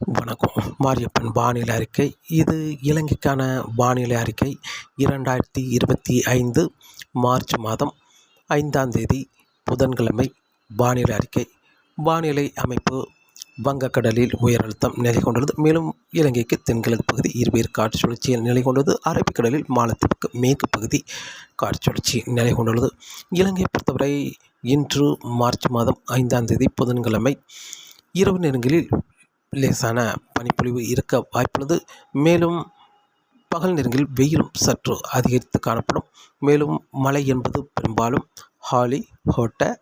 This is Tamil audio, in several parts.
வணக்கம். மாரியப்பன் வானிலை அறிக்கை. இது இலங்கைக்கான வானிலை அறிக்கை. இரண்டாயிரத்தி இருபத்தி ஐந்து மார்ச் மாதம் ஐந்தாம் தேதி புதன்கிழமை வானிலை அறிக்கை. வானிலை அமைப்பு வங்கக்கடலில் உயர் அழுத்தம் நிலை கொண்டுள்ளது. மேலும் இலங்கைக்கு தென்கிழக்கு பகுதி இருவேறு காற்று சுழற்சியில் நிலை கொண்டுள்ளது. அரபிக்கடலில் மாலத்தீவுக்கு மேற்கு பகுதி காற்று சுழற்சி நிலை கொண்டுள்ளது. இலங்கையை பொறுத்தவரை இன்று மார்ச் மாதம் ஐந்தாம் தேதி புதன்கிழமை இரவு நேரங்களில் லேசான பனிப்பொழிவு இருக்க வாய்ப்புள்ளது. மேலும் பகல் நேரங்களில் வெயிலும் சற்று அதிகரித்து காணப்படும். மேலும் மழை என்பது பெரும்பாலும் ஹாலி ஹோட்ட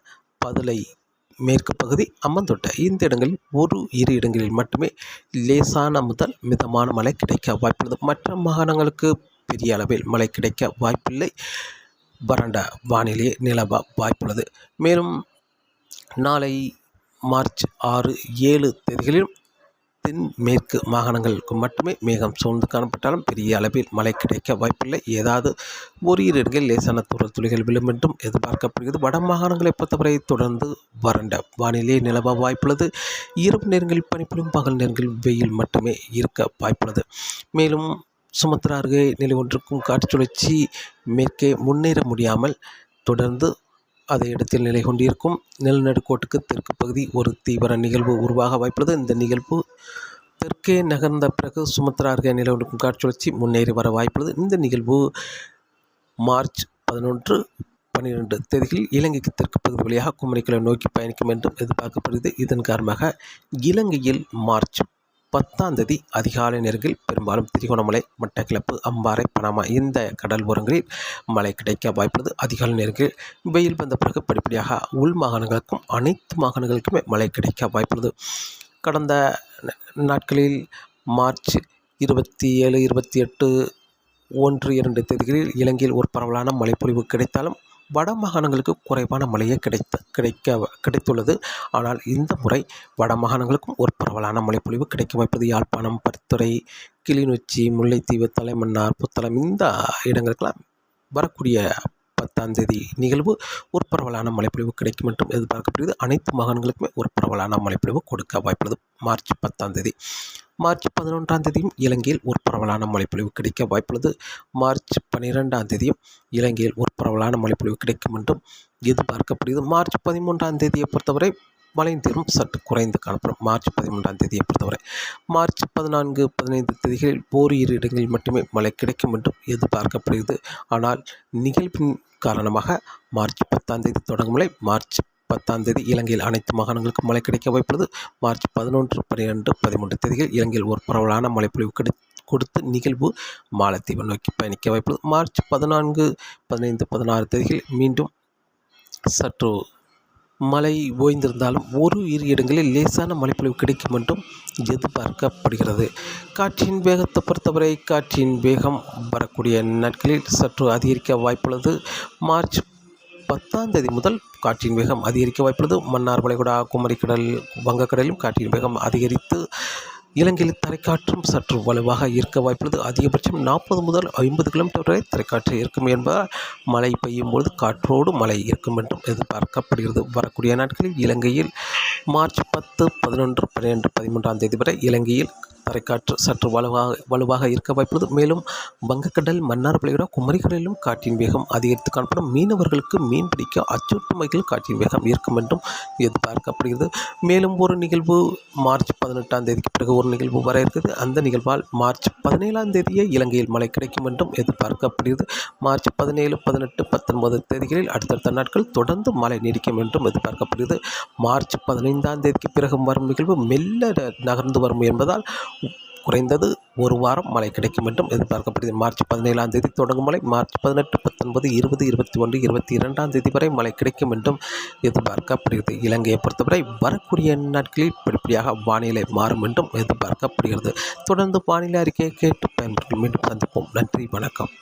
பதுளை மேற்கு பகுதி அம்மந்தோட்டை இந்த இடங்களில் ஒரு இரு இடங்களில் மட்டுமே லேசான முதல் மிதமான மழை கிடைக்க வாய்ப்புள்ளது. மற்ற மாகாணங்களுக்கு பெரிய அளவில் மழை கிடைக்க வாய்ப்பில்லை. வறண்ட வானிலையே நிலவ வாய்ப்புள்ளது. மேலும் நாளை மார்ச் ஆறு ஏழு தேதிகளிலும் தென் மேற்கு மாகாணங்களுக்கு மட்டுமே மேகம் சூழ்ந்து காணப்பட்டாலும் பெரிய அளவில் மழை கிடைக்க வாய்ப்பில்லை. ஏதாவது ஒரு இடங்களில் லேசான தூரல் துளிகள் விழும் என்றும் எதிர்பார்க்கப்படுகிறது. வட மாகாணங்களை பொறுத்தவரை தொடர்ந்து வறண்ட வானிலை நிலவ வாய்ப்புள்ளது. இரவு நேரங்களில் பனிப்பொழியும் பகல் நேரங்களில் வெயில் மட்டுமே இருக்க வாய்ப்புள்ளது. மேலும் சுமத்ரா அருகே நிலை ஒன்றுக்கும் காற்று சுழற்சி மேற்கே முன்னேற முடியாமல் தொடர்ந்து அதே இடத்தில் நிலை கொண்டிருக்கும் நிலநடுக்கோட்டுக்கு தெற்கு பகுதி ஒரு தீவிர நிகழ்வு உருவாக வாய்ப்புள்ளது. இந்த நிகழ்வு தெற்கே நகர்ந்த பிறகு சுமத்ரா அருகே நிலை கொண்டிருக்கும் முன்னேறி வர வாய்ப்புள்ளது. இந்த நிகழ்வு மார்ச் பதினொன்று பன்னிரெண்டு தேதிகளில் இலங்கைக்கு தெற்கு பகுதி வழியாக குமரிக்கலை நோக்கி பயணிக்கும் என்றும் எதிர்பார்க்கப்படுகிறது. இதன் காரணமாக இலங்கையில் மார்ச் பத்தாம் தேதி அதிகாலை நேரங்களில் பெரும்பாலும் திரிகோணமலை மட்டக்கிளப்பு அம்பாறை பனாமா இந்த கடல் ஓரங்களில் மழை கிடைக்க வாய்ப்புள்ளது. அதிகாலை நேரங்களில் வெயில் வந்த பிறகு படிப்படியாக உள் மாகாணங்களுக்கும் அனைத்து மாகாணங்களுக்குமே மழை கிடைக்க வாய்ப்புள்ளது. கடந்த நாட்களில் மார்ச் இருபத்தி ஏழு இருபத்தி எட்டு ஒன்று இரண்டு தேதிகளில் இலங்கையில் ஒரு பரவலான மழைப்பொழிவு கிடைத்தாலும் வட மாகாணங்களுக்கு குறைவான மழையே கிடைத்த கிடைக்க கிடைத்துள்ளது. ஆனால் இந்த முறை வட மாகாணங்களுக்கும் ஒரு பரவலான மழைப்பொழிவு கிடைக்க வாய்ப்பது யாழ்ப்பாணம் பரித்துறை கிளிநொச்சி முல்லைத்தீவு தலைமன்னார் புத்தளம் இந்த இடங்களுக்கெல்லாம் வரக்கூடிய பத்தாம் தேதி நிகழ்வு ஒரு பரவலான மழைப்பொழிவு கிடைக்கும் என்றும் எதிர்பார்க்கப்படுகிறது. அனைத்து மாகாணங்களுக்குமே ஒரு பரவலான மழைப்பொழிவு கொடுக்க வாய்ப்புள்ளது. மார்ச் பத்தாம் தேதி. மார்ச் பதினொன்றாம் தேதியும் இலங்கையில் ஒரு பரவலான மழைப்பொழிவு கிடைக்க வாய்ப்புள்ளது. மார்ச் பன்னிரெண்டாம் தேதியும் இலங்கையில் ஒரு பரவலான மழைப்பொழிவு கிடைக்கும் என்றும் எதிர்பார்க்கப்படுகிறது. மார்ச் பதிமூன்றாம் தேதியை பொறுத்தவரை மழையின் தீவிரம் சற்று குறைந்து காணப்படும். மார்ச் பதிமூன்றாம் தேதியை பொறுத்தவரை மார்ச் பதினான்கு பதினைந்து தேதிகளில் ஓரிரு இடங்களில் மட்டுமே மழை கிடைக்கும் என்றும் எதிர்பார்க்கப்படுகிறது. ஆனால் நிகழ்வின் காரணமாக மார்ச் பத்தாம் தேதி தொடங்கும் மழை மார்ச் பத்தாம் தேதி இலங்கையில் அனைத்து மாகாணங்களுக்கும் மழை கிடைக்க வாய்ப்புள்ளது. மார்ச் பதினொன்று பன்னிரெண்டு பதிமூன்று தேதிகள் இலங்கையில் ஒரு பரவலான மழைப்பொழிவு கிடை கொடுத்து நிகழ்வு மாலத்தீவை நோக்கி பயணிக்க வாய்ப்புள்ளது. மார்ச் பதினான்கு பதினைந்து பதினாறு தேதிகள் மீண்டும் சற்று மழை ஓய்ந்திருந்தாலும் ஒரு இரு இடங்களில் லேசான மழைப்பொழிவு கிடைக்கும் என்றும் எதிர்பார்க்கப்படுகிறது. காற்றின் வேகத்தை பொறுத்தவரை காற்றின் வேகம் வரக்கூடிய நாட்களில் சற்று அதிகரிக்க வாய்ப்புள்ளது. மார்ச் பத்தாம் தேதி முதல் காற்றின் வேகம் அதிகரிக்க வாய்ப்புள்ளது. மன்னார் வளைகுடா குமரிக்கடல் வங்கக்கடலிலும் காற்றின் வேகம் அதிகரித்து இலங்கையில் தரைக்காற்றும் சற்று வலுவாக இருக்க வாய்ப்புள்ளது. அதிகபட்சம் நாற்பது முதல் ஐம்பது கிலோமீட்டர் வரை தரைக்காற்று இருக்கும் என்பதால் மழை பெய்யும் பொழுது காற்றோடு மழை இருக்கும் என்றும் எதிர்பார்க்கப்படுகிறது. வரக்கூடிய நாட்களில் இலங்கையில் மார்ச் பத்து பதினொன்று பன்னிரெண்டு பதிமூன்றாம் தேதி வரை இலங்கையில் தரைக்காற்று சற்று வலுவாக வலுவாக இருக்க வாய்ப்புள்ளது. மேலும் வங்கக்கடல் மன்னார் விளைவிட குமரிக்கடலிலும் காற்றின் வேகம் அதிகரித்து காணப்படும். மீனவர்களுக்கு மீன் பிடிக்க அச்சுறுத்தும் வகையில் காற்றின் வேகம் இருக்கும் என்றும் எதிர்பார்க்கப்படுகிறது. மேலும் ஒரு நிகழ்வு மார்ச் பதினெட்டாம் தேதிக்கு பிறகு ஒரு நிகழ்வு வர இருக்குது அந்த நிகழ்வால் மார்ச் பதினேழாம் தேதியே இலங்கையில் மழை கிடைக்கும் என்றும் எதிர்பார்க்கப்படுகிறது. மார்ச் பதினேழு பதினெட்டு பத்தொன்பது தேதிகளில் அடுத்தடுத்த நாட்கள் தொடர்ந்து மழை நீடிக்கும் என்றும் எதிர்பார்க்கப்படுகிறது. மார்ச் பதினைந்தாம் தேதிக்கு பிறகு வரும் நிகழ்வு மெல்ல நகர்ந்து வரும் என்பதால் குறைந்தது ஒரு வாரம் மழை கிடைக்கும் என்றும் எதிர்பார்க்கப்படுகிறது. மார்ச் பதினேழாம் தேதி தொடங்கும் மழை மார்ச் பதினெட்டு பத்தொன்பது இருபது இருபத்தி ஒன்று இருபத்தி இரண்டாம் தேதி வரை மழை கிடைக்கும் என்றும் எதிர்பார்க்கப்படுகிறது. இலங்கையை பொறுத்தவரை வரக்கூடிய நாட்களில் படிப்படியாக வானிலை மாறும் என்றும் எதிர்பார்க்கப்படுகிறது. தொடர்ந்து வானிலை அறிக்கையை கேட்டு பயன்பெற்று மீண்டும் சந்திப்போம். நன்றி வணக்கம்.